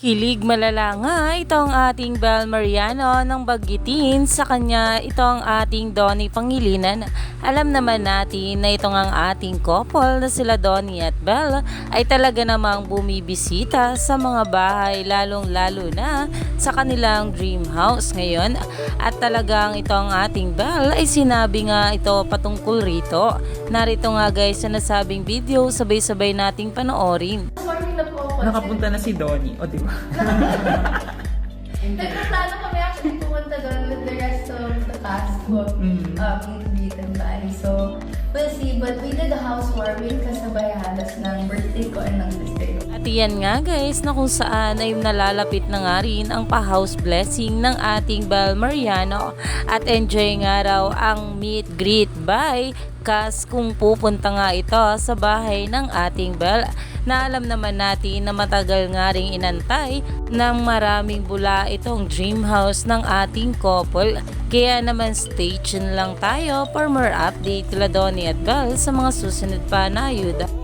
Kilig malala nga itong ating Bel Mariano ng Baggitin sa kanya itong ating Donnie Pangilinan. Alam naman natin na itong ang ating couple na sila Donnie at Bel ay talaga namang bumibisita sa mga bahay lalong lalo na sa kanilang dream house ngayon. At talagang itong ating Bel ay sinabi nga ito patungkol rito. Narito nga guys sa nasabing video sabay-sabay nating panoorin. Sorry na po. Nakapunta na si Donnie. O, di ba? Nagpaplano kami actually pumunta doon with the rest of the cast ko. Mm. Um, greet, and bye. So, we'll see. But we did a housewarming kasabay halos ng birthday ko and ng iyan nga guys na kung saan ay nalalapit na nga rin ang pa-house blessing ng ating Bel Mariano at enjoy nga raw ang meet greet by Kas kung pupunta nga ito sa bahay ng ating Bel na alam naman natin na matagal nga ring inantay ng maraming bula itong dream house ng ating couple. Kaya naman stay tuned lang tayo for more update kila Donnie at Bel sa mga susunod pa na ayuda.